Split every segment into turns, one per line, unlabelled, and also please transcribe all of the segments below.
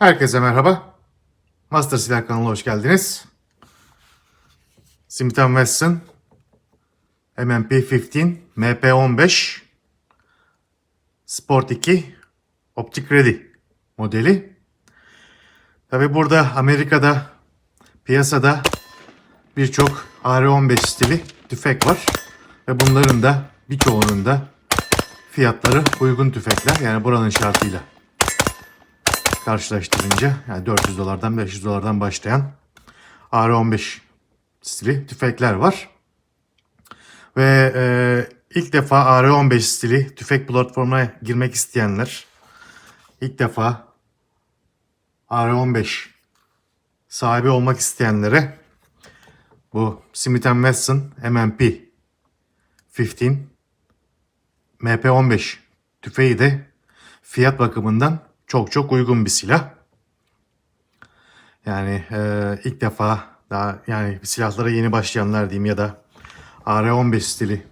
Herkese merhaba. Master Silah kanalına hoş geldiniz. Smith Wesson MMP-15 MP-15 Sport 2 Optic Ready modeli. Tabi burada Amerika'da piyasada birçok AR-15 stili tüfek var. Ve bunların da birçoğunun da fiyatları uygun tüfekler. Yani buranın şartıyla karşılaştırınca yani 400 dolardan 500 dolardan başlayan AR-15 stili tüfekler var. Ve e, ilk defa AR-15 stili tüfek platformuna girmek isteyenler, ilk defa AR-15 sahibi olmak isteyenlere bu Smith Wesson MMP 15 MP15 tüfeği de fiyat bakımından çok çok uygun bir silah. Yani e, ilk defa daha yani silahlara yeni başlayanlar diyeyim ya da AR-15 stili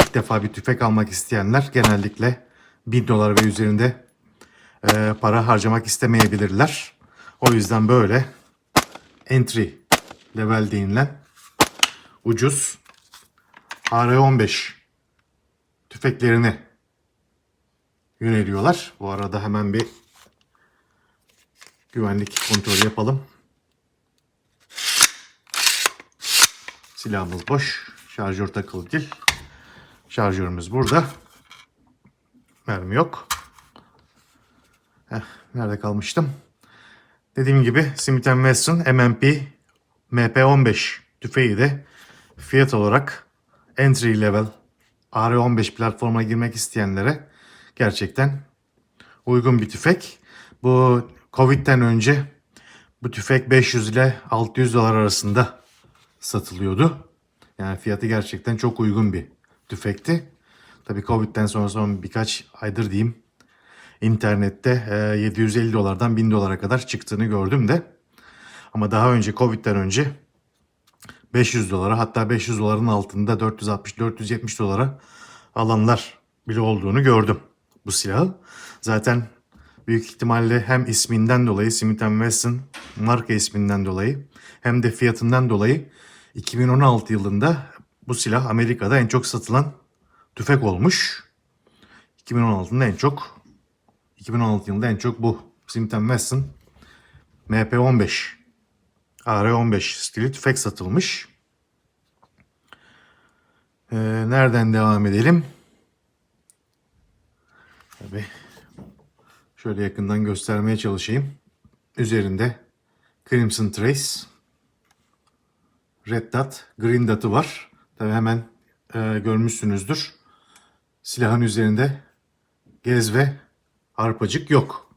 ilk defa bir tüfek almak isteyenler genellikle 1000 dolar ve üzerinde e, para harcamak istemeyebilirler. O yüzden böyle entry level denilen ucuz AR-15 tüfeklerini yöneliyorlar. Bu arada hemen bir güvenlik kontrolü yapalım. Silahımız boş. Şarjör takılı değil. Şarjörümüz burada. Mermi yok. Heh, nerede kalmıştım? Dediğim gibi Smith Wesson MMP MP15 tüfeği de fiyat olarak entry level AR-15 platformuna girmek isteyenlere gerçekten uygun bir tüfek. Bu Covid'den önce bu tüfek 500 ile 600 dolar arasında satılıyordu. Yani fiyatı gerçekten çok uygun bir tüfekti. Tabii Covid'den sonra son birkaç aydır diyeyim internette e, 750 dolardan 1000 dolara kadar çıktığını gördüm de. Ama daha önce Covid'den önce 500 dolara hatta 500 doların altında 460-470 dolara alanlar bile olduğunu gördüm bu silahı. Zaten büyük ihtimalle hem isminden dolayı Smith Wesson marka isminden dolayı hem de fiyatından dolayı 2016 yılında bu silah Amerika'da en çok satılan tüfek olmuş. 2016'da en çok 2016 yılında en çok bu Smith Wesson MP15 AR-15 stili tüfek satılmış. Ee, nereden devam edelim? Tabii şöyle yakından göstermeye çalışayım. Üzerinde Crimson Trace, Red Dot, Green Dot'ı var. Tabii hemen e, görmüşsünüzdür. Silahın üzerinde gez ve arpacık yok.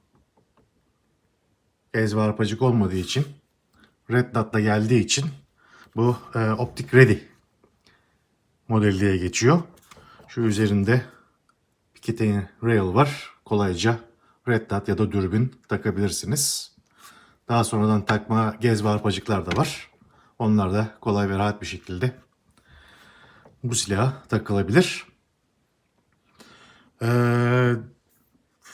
Gez ve arpacık olmadığı için Red Dot'la geldiği için bu e, Optic Ready modeli diye geçiyor. Şu üzerinde Picatinny Rail var. Kolayca Red Dot ya da dürbün takabilirsiniz. Daha sonradan takma gez ve da var. Onlar da kolay ve rahat bir şekilde bu silaha takılabilir. Ee,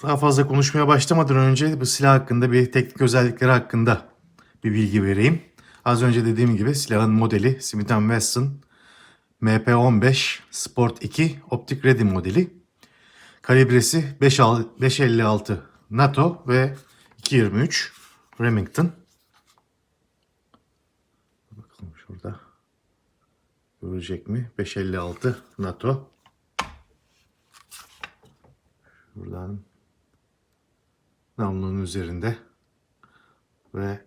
daha fazla konuşmaya başlamadan önce bu silah hakkında bir teknik özellikleri hakkında bir bilgi vereyim. Az önce dediğim gibi silahın modeli Smith Wesson MP15 Sport 2 Optic Ready modeli. Kalibresi 5.56 NATO ve 2.23 Remington. Bakalım şurada görecek mi? 5.56 NATO. Şuradan namlunun üzerinde ve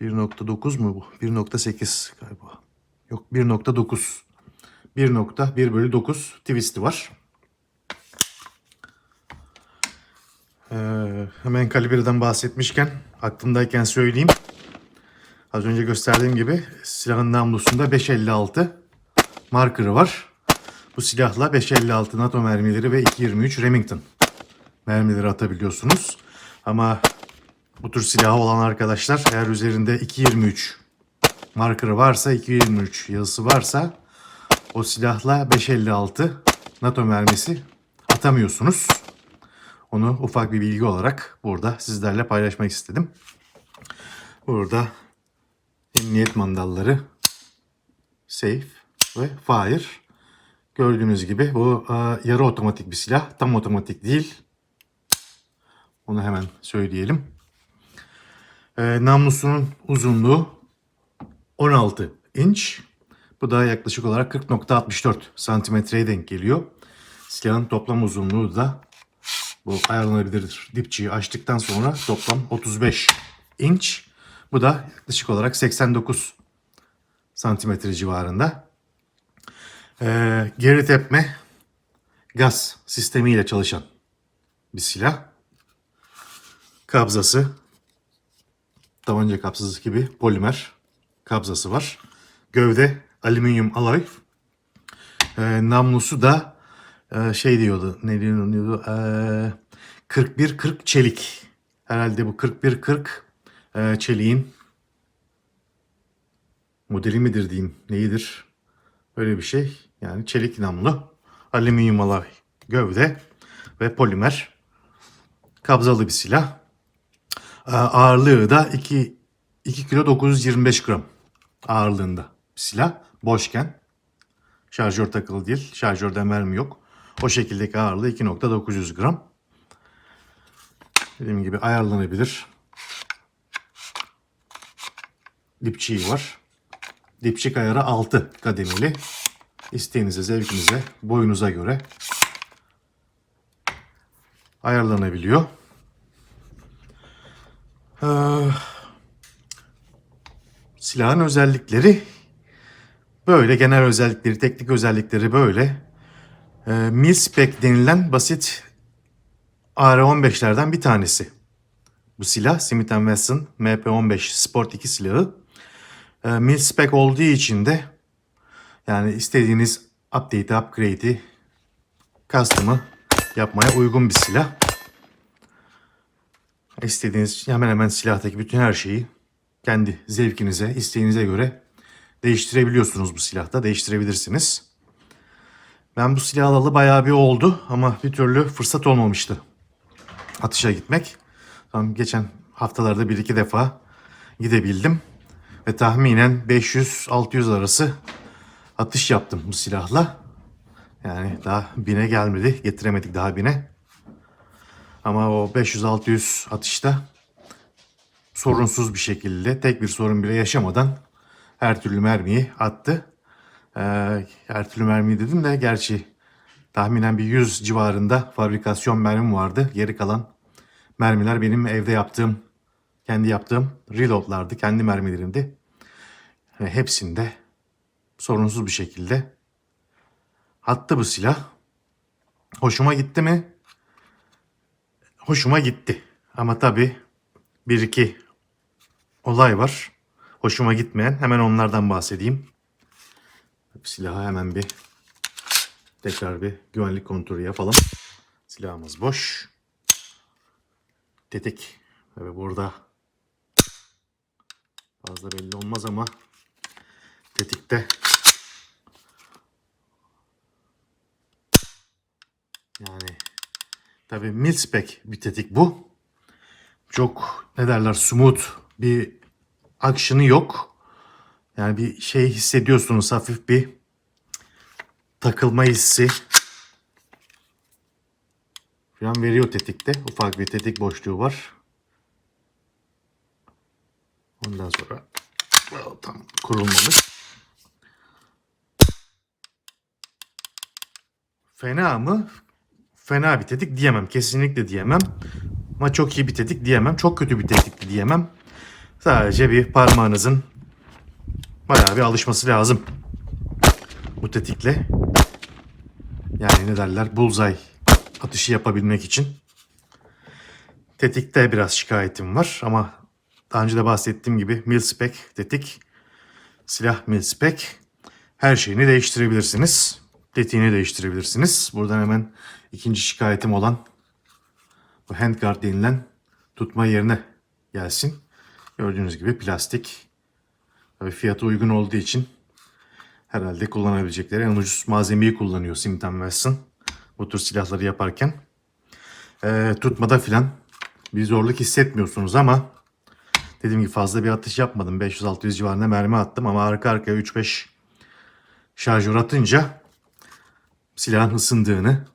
1.9 mu bu? 1.8 galiba. Yok 1.9. 1.1 bölü 9 twist'i var. Ee, hemen kalibreden bahsetmişken aklımdayken söyleyeyim. Az önce gösterdiğim gibi silahın namlusunda 5.56 markerı var. Bu silahla 5.56 NATO mermileri ve 2.23 Remington mermileri atabiliyorsunuz. Ama bu tür silahı olan arkadaşlar eğer üzerinde 2.23 markerı varsa 2.23 yazısı varsa o silahla 5.56 NATO mermisi atamıyorsunuz. Onu ufak bir bilgi olarak burada sizlerle paylaşmak istedim. Burada emniyet mandalları, safe ve fire. Gördüğünüz gibi bu e, yarı otomatik bir silah. Tam otomatik değil. Onu hemen söyleyelim. E, namlusunun uzunluğu 16 inç. Bu da yaklaşık olarak 40.64 santimetreye denk geliyor. Silahın toplam uzunluğu da bu ayarlanabilir dipçiyi açtıktan sonra toplam 35 inç. Bu da yaklaşık olarak 89 santimetre civarında. Ee, geri tepme gaz sistemiyle çalışan bir silah. Kabzası tabanca kabzası gibi polimer kabzası var. Gövde alüminyum alloy. Ee, namlusu da e, şey diyordu. Ne diyordu? Ee, 41-40 çelik. Herhalde bu 41-40 e, çeliğin modeli midir diyeyim. Neyidir? Öyle bir şey. Yani çelik namlu. Alüminyum alloy gövde ve polimer. Kabzalı bir silah. Ee, ağırlığı da 2, 2 kilo 925 gram ağırlığında silah. Boşken. Şarjör takılı değil. Şarjörden mermi yok. O şekildeki ağırlığı 2.900 gram. Dediğim gibi ayarlanabilir. Dipçiği var. Dipçik ayarı 6 kademeli. İsteğinize, zevkinize, boyunuza göre ayarlanabiliyor. Ee, silahın özellikleri böyle genel özellikleri, teknik özellikleri böyle. Ee, Milspec denilen basit AR-15'lerden bir tanesi. Bu silah Smith Wesson MP-15 Sport 2 silahı. Ee, Milspec olduğu için de yani istediğiniz update'i, upgrade'i, custom'ı yapmaya uygun bir silah. İstediğiniz hemen hemen silahtaki bütün her şeyi kendi zevkinize, isteğinize göre değiştirebiliyorsunuz bu silahta. Değiştirebilirsiniz. Ben bu silah alalı bayağı bir oldu ama bir türlü fırsat olmamıştı atışa gitmek. Tam geçen haftalarda bir iki defa gidebildim. Ve tahminen 500-600 arası atış yaptım bu silahla. Yani daha bine gelmedi. Getiremedik daha bine. Ama o 500-600 atışta sorunsuz bir şekilde tek bir sorun bile yaşamadan her türlü mermiyi attı. Ee, her mermiyi dedim de gerçi tahminen bir 100 civarında fabrikasyon mermim vardı. Geri kalan mermiler benim evde yaptığım, kendi yaptığım reloadlardı, kendi mermilerimdi. Ve hepsinde sorunsuz bir şekilde attı bu silah. Hoşuma gitti mi? Hoşuma gitti. Ama tabii bir iki olay var. Hoşuma gitmeyen. Hemen onlardan bahsedeyim. Silahı hemen bir tekrar bir güvenlik kontrolü yapalım. Silahımız boş. Tetik. Tabii burada fazla belli olmaz ama tetikte yani tabii milspec bir tetik bu. Çok ne derler smooth bir action'ı yok. Yani bir şey hissediyorsunuz hafif bir takılma hissi falan veriyor tetikte. Ufak bir tetik boşluğu var. Ondan sonra tam kurulmamış. Fena mı? Fena bir tetik diyemem. Kesinlikle diyemem. Ama çok iyi bir tetik diyemem. Çok kötü bir tetik diyemem. Sadece bir parmağınızın bayağı bir alışması lazım. Bu tetikle. Yani ne derler? Bullseye atışı yapabilmek için. Tetikte biraz şikayetim var ama daha önce de bahsettiğim gibi milspec tetik, silah milspec her şeyini değiştirebilirsiniz. Tetiğini değiştirebilirsiniz. Buradan hemen ikinci şikayetim olan bu handguard denilen tutma yerine gelsin. Gördüğünüz gibi plastik. Tabii fiyatı uygun olduğu için herhalde kullanabilecekleri en ucuz malzemeyi kullanıyor Smith Wesson bu tür silahları yaparken. e, tutmada filan bir zorluk hissetmiyorsunuz ama dediğim gibi fazla bir atış yapmadım. 500-600 civarında mermi attım ama arka arkaya 3-5 şarjör atınca silahın ısındığını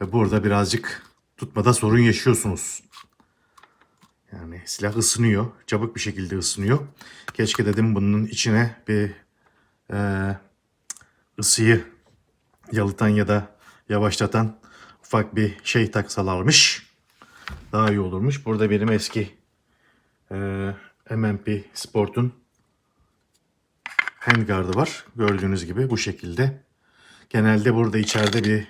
ve burada birazcık tutmada sorun yaşıyorsunuz. Yani silah ısınıyor. Çabuk bir şekilde ısınıyor. Keşke dedim bunun içine bir e, ısıyı yalıtan ya da yavaşlatan ufak bir şey taksalarmış. Daha iyi olurmuş. Burada benim eski e, MMP Sport'un handguard'ı var. Gördüğünüz gibi bu şekilde. Genelde burada içeride bir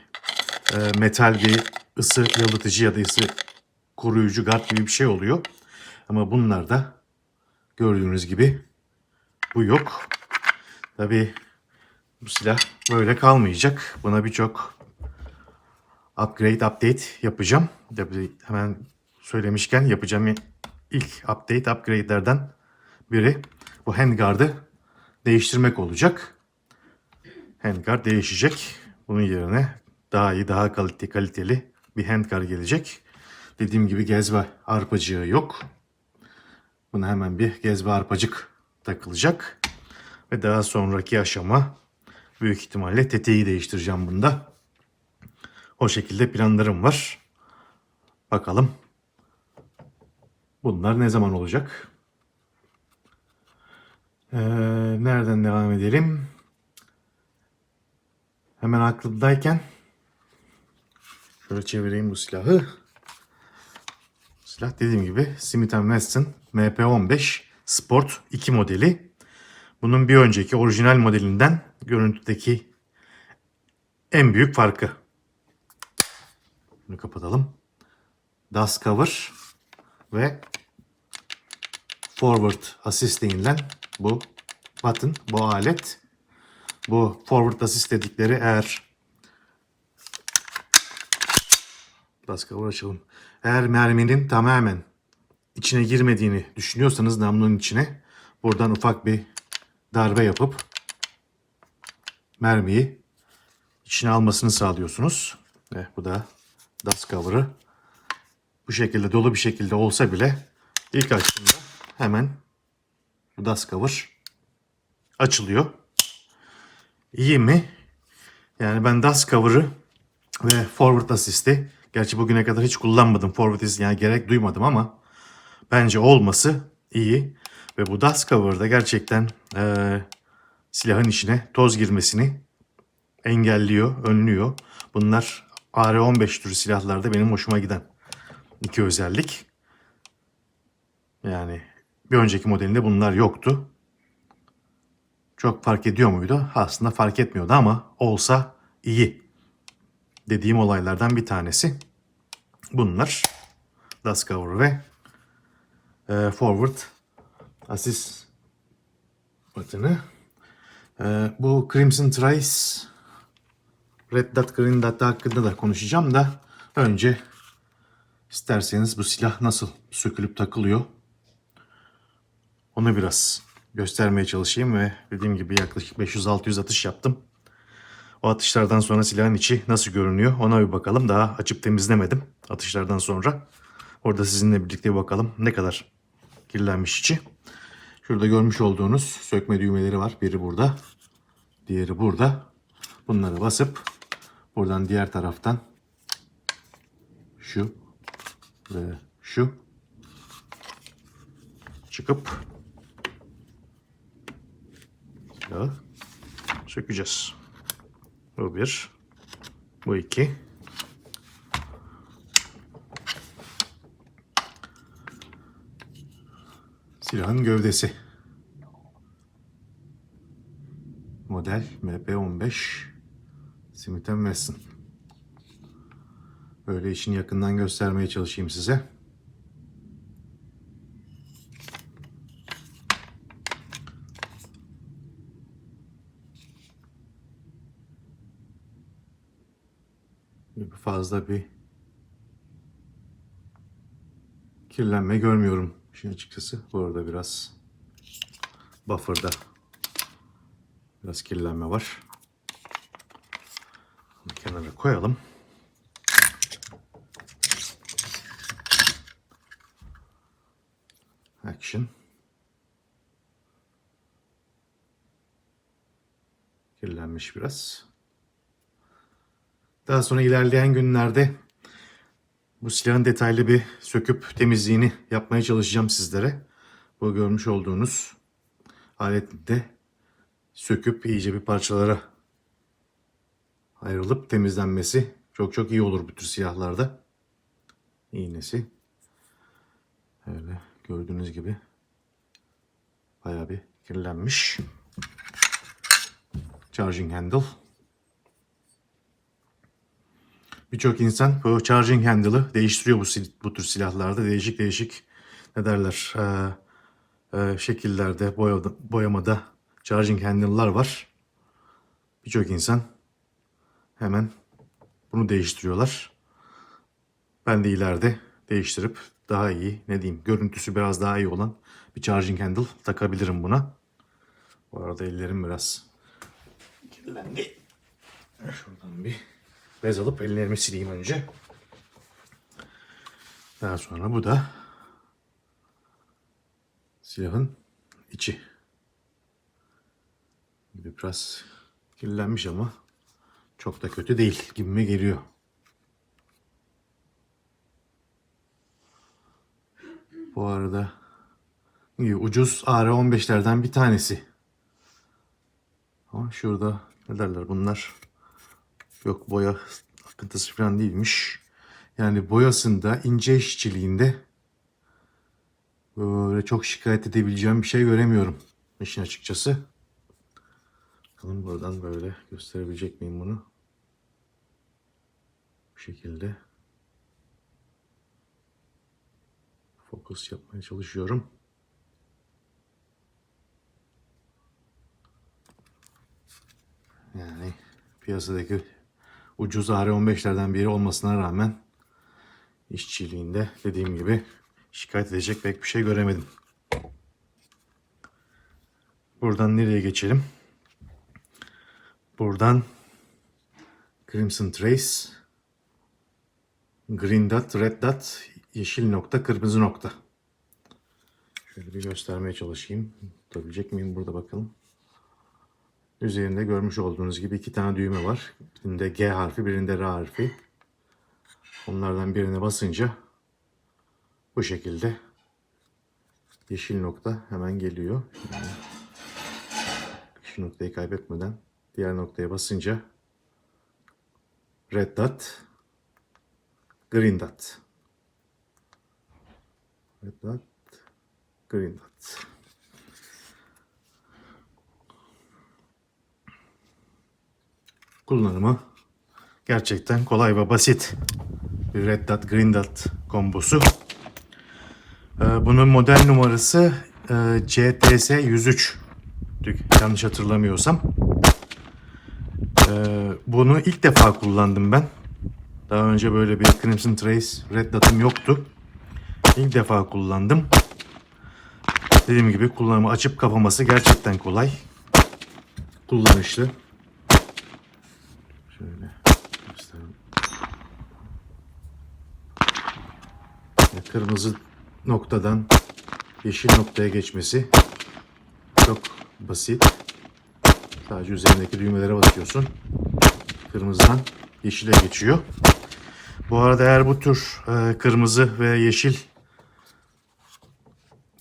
e, metal bir ısı yalıtıcı ya da ısı koruyucu gard gibi bir şey oluyor. Ama bunlarda gördüğünüz gibi bu yok. Tabi bu silah böyle kalmayacak. Buna birçok upgrade, update yapacağım. Tabii hemen söylemişken yapacağım ilk update, upgrade'lerden biri bu handguard'ı değiştirmek olacak. Handguard değişecek. Bunun yerine daha iyi, daha kalite, kaliteli bir handguard gelecek. Dediğim gibi gezbe arpacığı yok. Buna hemen bir gezbe arpacık takılacak. Ve daha sonraki aşama büyük ihtimalle tetiği değiştireceğim bunda. O şekilde planlarım var. Bakalım bunlar ne zaman olacak? Ee, nereden devam edelim? Hemen aklımdayken şöyle çevireyim bu silahı. Silah dediğim gibi Smith Wesson MP15 Sport 2 modeli. Bunun bir önceki orijinal modelinden görüntüdeki en büyük farkı. Bunu kapatalım. Dust cover ve forward assist denilen bu button, bu alet. Bu forward assist dedikleri eğer cover açalım. Eğer merminin tamamen içine girmediğini düşünüyorsanız namlunun içine buradan ufak bir darbe yapıp mermiyi içine almasını sağlıyorsunuz. Ve bu da dust cover'ı. Bu şekilde dolu bir şekilde olsa bile ilk açtığımda hemen bu dust cover açılıyor. İyi mi? Yani ben dust cover'ı ve forward assist'i gerçi bugüne kadar hiç kullanmadım. Assist yani gerek duymadım ama bence olması iyi. Ve bu dust cover'da gerçekten eee, silahın içine toz girmesini engelliyor, önlüyor. Bunlar AR-15 türü silahlarda benim hoşuma giden iki özellik. Yani bir önceki modelinde bunlar yoktu. Çok fark ediyor muydu? Aslında fark etmiyordu ama olsa iyi. Dediğim olaylardan bir tanesi. Bunlar dust cover ve e, forward assist button'ı. E, bu Crimson Trace Red Dot Green Dot hakkında da konuşacağım da önce isterseniz bu silah nasıl sökülüp takılıyor onu biraz göstermeye çalışayım ve dediğim gibi yaklaşık 500-600 atış yaptım. O atışlardan sonra silahın içi nasıl görünüyor ona bir bakalım. Daha açıp temizlemedim atışlardan sonra. Orada sizinle birlikte bir bakalım ne kadar kirlenmiş içi. Şurada görmüş olduğunuz sökme düğmeleri var. Biri burada, diğeri burada. Bunları basıp buradan diğer taraftan şu ve şu çıkıp silahı sökeceğiz. Bu bir. Bu iki. Silahın gövdesi. Model MP15 Smith Wesson. Böyle işini yakından göstermeye çalışayım size. fazla bir kirlenme görmüyorum işin açıkçası. Bu arada biraz buffer'da biraz kirlenme var. Bunu kenara koyalım. Action. Kirlenmiş biraz. Daha sonra ilerleyen günlerde bu silahın detaylı bir söküp temizliğini yapmaya çalışacağım sizlere. Bu görmüş olduğunuz aleti de söküp iyice bir parçalara ayrılıp temizlenmesi çok çok iyi olur bu tür silahlarda. İğnesi. Öyle gördüğünüz gibi bayağı bir kirlenmiş. Charging handle. Birçok insan bu charging handle'ı değiştiriyor bu, bu tür silahlarda. Değişik değişik ne derler eee, eee, şekillerde, boyada, boyamada charging handle'lar var. Birçok insan hemen bunu değiştiriyorlar. Ben de ileride değiştirip daha iyi, ne diyeyim, görüntüsü biraz daha iyi olan bir charging handle takabilirim buna. Bu arada ellerim biraz kirlendi. Şuradan bir bez alıp ellerimi sileyim önce. Daha sonra bu da silahın içi. Biraz kirlenmiş ama çok da kötü değil gibime geliyor. Bu arada ucuz AR-15'lerden bir tanesi. Ama şurada ne derler bunlar? Yok boya akıntısı falan değilmiş. Yani boyasında ince işçiliğinde böyle çok şikayet edebileceğim bir şey göremiyorum işin açıkçası. Bakalım buradan böyle gösterebilecek miyim bunu? Bu şekilde. Fokus yapmaya çalışıyorum. Yani piyasadaki ucuz AR-15'lerden biri olmasına rağmen işçiliğinde dediğim gibi şikayet edecek pek bir şey göremedim. Buradan nereye geçelim? Buradan Crimson Trace, Green Dot, Red Dot, yeşil nokta, kırmızı nokta. Şöyle bir göstermeye çalışayım. Tutabilecek miyim burada bakalım. Üzerinde görmüş olduğunuz gibi iki tane düğme var. Birinde G harfi, birinde R harfi. Onlardan birine basınca bu şekilde yeşil nokta hemen geliyor. Şimdi şu noktayı kaybetmeden diğer noktaya basınca red dot, green dot. Red dot, green dot. Kullanımı gerçekten kolay ve basit. Bir red dot, green dot kombosu. Ee, Bunun model numarası e, CTS 103. Yanlış hatırlamıyorsam. Ee, Bunu ilk defa kullandım ben. Daha önce böyle bir Crimson Trace Red Dot'ım yoktu. İlk defa kullandım. Dediğim gibi kullanımı açıp kapaması gerçekten kolay. Kullanışlı. Şöyle göstereyim. Ve Kırmızı noktadan yeşil noktaya geçmesi çok basit. Sadece üzerindeki düğmelere basıyorsun. Kırmızıdan yeşile geçiyor. Bu arada eğer bu tür e, kırmızı ve yeşil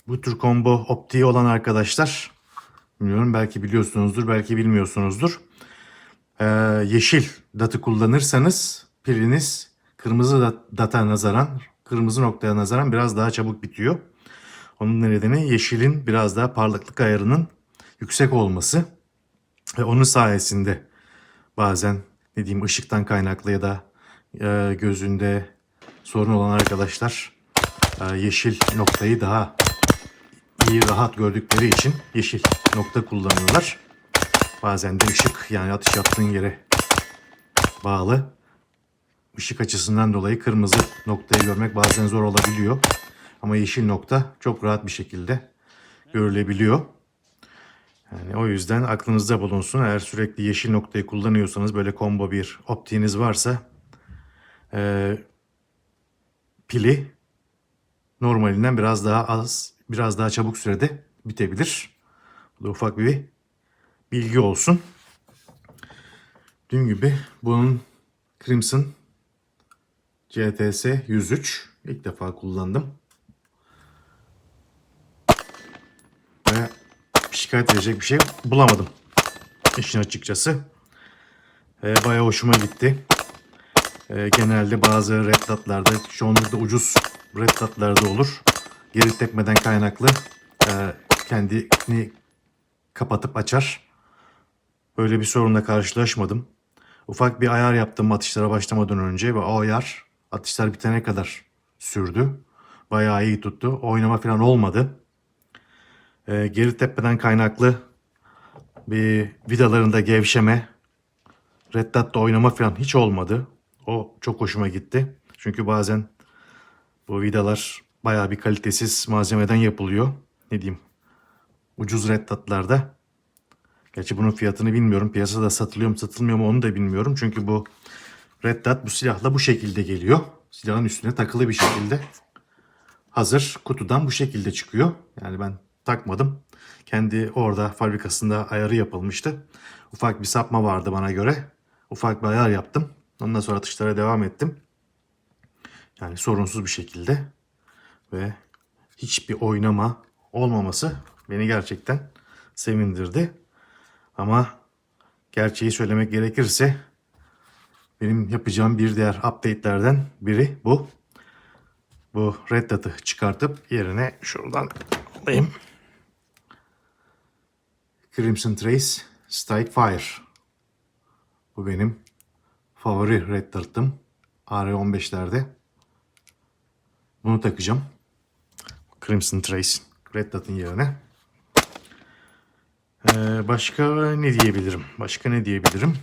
bu tür combo optiği olan arkadaşlar bilmiyorum belki biliyorsunuzdur belki bilmiyorsunuzdur. E, yeşil datı kullanırsanız piliniz kırmızı dat- data nazaran kırmızı noktaya nazaran biraz daha çabuk bitiyor. Onun nedeni yeşilin biraz daha parlaklık ayarının yüksek olması. Ve onun sayesinde bazen ne diyeyim ışıktan kaynaklı ya da e, gözünde sorun olan arkadaşlar e, yeşil noktayı daha iyi rahat gördükleri için yeşil nokta kullanıyorlar. Bazen de ışık yani atış yaptığın yere bağlı. Işık açısından dolayı kırmızı noktayı görmek bazen zor olabiliyor. Ama yeşil nokta çok rahat bir şekilde görülebiliyor. Yani o yüzden aklınızda bulunsun. Eğer sürekli yeşil noktayı kullanıyorsanız böyle combo bir optiğiniz varsa e, pili normalinden biraz daha az biraz daha çabuk sürede bitebilir. Bu da ufak bir bilgi olsun. Dün gibi bunun Crimson CTS 103 ilk defa kullandım. Ve şikayet edecek bir şey bulamadım. İşin açıkçası. Ee, bayağı hoşuma gitti. Ee, genelde bazı red dot'larda, çoğunlukla ucuz red dot'larda olur. Geri tepmeden kaynaklı e, kendini kapatıp açar. Böyle bir sorunla karşılaşmadım. Ufak bir ayar yaptım atışlara başlamadan önce ve o ayar atışlar bitene kadar sürdü. Bayağı iyi tuttu. Oynama falan olmadı. Ee, geri tepmeden kaynaklı bir vidalarında gevşeme, Red Dot'ta oynama falan hiç olmadı. O çok hoşuma gitti. Çünkü bazen bu vidalar bayağı bir kalitesiz malzemeden yapılıyor. Ne diyeyim? Ucuz Red Dot'larda. Gerçi bunun fiyatını bilmiyorum. Piyasada satılıyor mu satılmıyor mu onu da bilmiyorum. Çünkü bu Red Dot bu silahla bu şekilde geliyor. Silahın üstüne takılı bir şekilde. Hazır kutudan bu şekilde çıkıyor. Yani ben takmadım. Kendi orada fabrikasında ayarı yapılmıştı. Ufak bir sapma vardı bana göre. Ufak bir ayar yaptım. Ondan sonra atışlara devam ettim. Yani sorunsuz bir şekilde ve hiçbir oynama olmaması beni gerçekten sevindirdi. Ama gerçeği söylemek gerekirse benim yapacağım bir diğer update'lerden biri bu. Bu Red Dot'ı çıkartıp yerine şuradan alayım. Crimson Trace Strike Fire. Bu benim favori Red Dot'ım. AR-15'lerde. Bunu takacağım. Crimson Trace Red Dot'ın yerine. Ee, başka ne diyebilirim? Başka ne diyebilirim?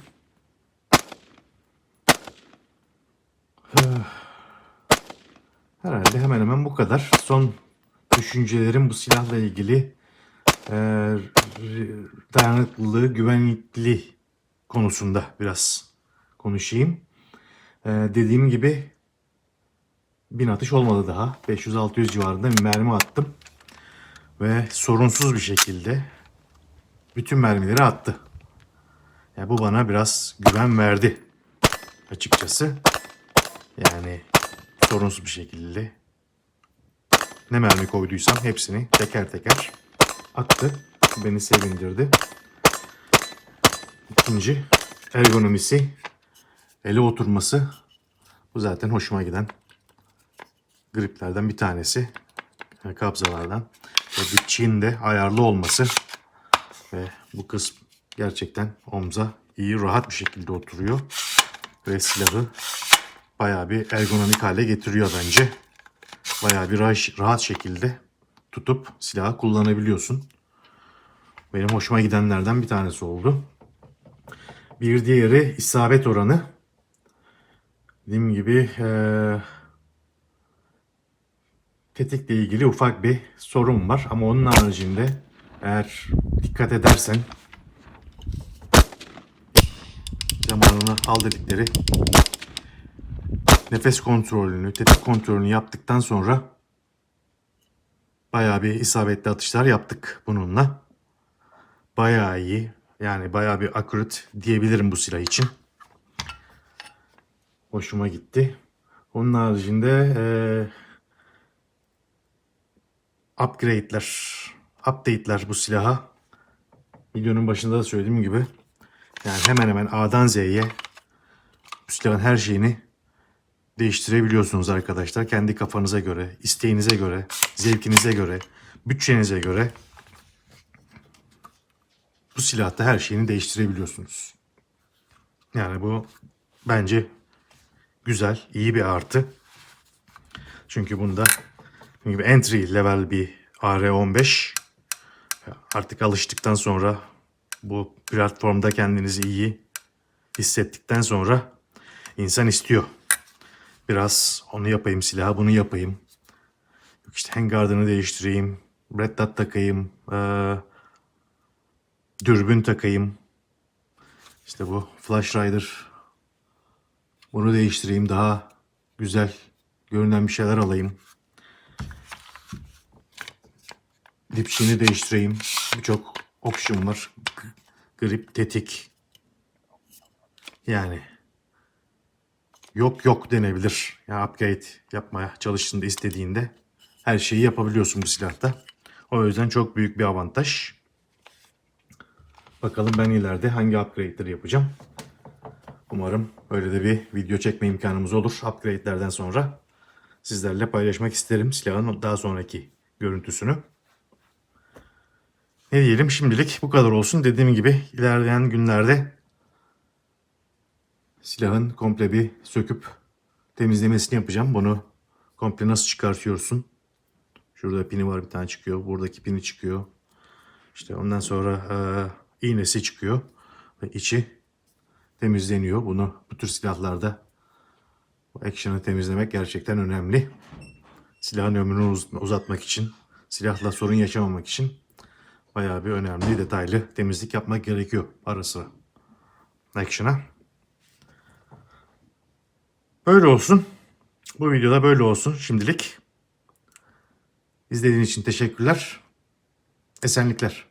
Herhalde hemen hemen bu kadar. Son düşüncelerim bu silahla ilgili e, dayanıklılığı, güvenlikli konusunda biraz konuşayım. E, dediğim gibi bin atış olmadı daha. 500-600 civarında bir mermi attım. Ve sorunsuz bir şekilde bütün mermileri attı. Ya bu bana biraz güven verdi açıkçası. Yani sorunsuz bir şekilde ne mermi koyduysam hepsini teker teker attı. Beni sevindirdi. İkinci ergonomisi, ele oturması bu zaten hoşuma giden griplerden bir tanesi. Yani kabzalardan. Ve de ayarlı olması ve bu kısım gerçekten omza iyi rahat bir şekilde oturuyor. Ve silahı bayağı bir ergonomik hale getiriyor bence. Bayağı bir rahat, şekilde tutup silahı kullanabiliyorsun. Benim hoşuma gidenlerden bir tanesi oldu. Bir diğeri isabet oranı. Dediğim gibi eee tetikle ilgili ufak bir sorun var. Ama onun haricinde eğer dikkat edersen zamanını al dedikleri nefes kontrolünü, tetik kontrolünü yaptıktan sonra bayağı bir isabetli atışlar yaptık bununla. Bayağı iyi. Yani bayağı bir accurate diyebilirim bu silah için. Hoşuma gitti. Onun haricinde eee upgrade'ler, update'ler bu silaha. Videonun başında da söylediğim gibi yani hemen hemen A'dan Z'ye bu silahın her şeyini değiştirebiliyorsunuz arkadaşlar. Kendi kafanıza göre, isteğinize göre, zevkinize göre, bütçenize göre bu silahta her şeyini değiştirebiliyorsunuz. Yani bu bence güzel, iyi bir artı. Çünkü bunda gibi entry level bir AR-15 artık alıştıktan sonra bu platformda kendinizi iyi hissettikten sonra insan istiyor. Biraz onu yapayım silahı bunu yapayım. Yok işte handguard'ını değiştireyim. Red dot takayım. eee, dürbün takayım. İşte bu Flash Rider. Bunu değiştireyim. Daha güzel görünen bir şeyler alayım. Dipçiğini değiştireyim. Birçok opsiyon var. Grip, tetik. Yani yok yok denebilir. Ya upgrade yapmaya çalıştığında istediğinde her şeyi yapabiliyorsun bu silahta. O yüzden çok büyük bir avantaj. Bakalım ben ileride hangi upgrade'leri yapacağım. Umarım öyle de bir video çekme imkanımız olur upgrade'lerden sonra. Sizlerle paylaşmak isterim silahın daha sonraki görüntüsünü. Ne diyelim şimdilik bu kadar olsun. Dediğim gibi ilerleyen günlerde silahın komple bir söküp temizlemesini yapacağım. Bunu komple nasıl çıkartıyorsun? Şurada pini var bir tane çıkıyor. Buradaki pini çıkıyor. İşte ondan sonra e, iğnesi çıkıyor. Ve içi temizleniyor. Bunu bu tür silahlarda bu action'ı temizlemek gerçekten önemli. Silahın ömrünü uz- uzatmak için, silahla sorun yaşamamak için bayağı bir önemli, detaylı temizlik yapmak gerekiyor ara sıra. Action'a. Böyle olsun. Bu videoda böyle olsun şimdilik. İzlediğiniz için teşekkürler. Esenlikler.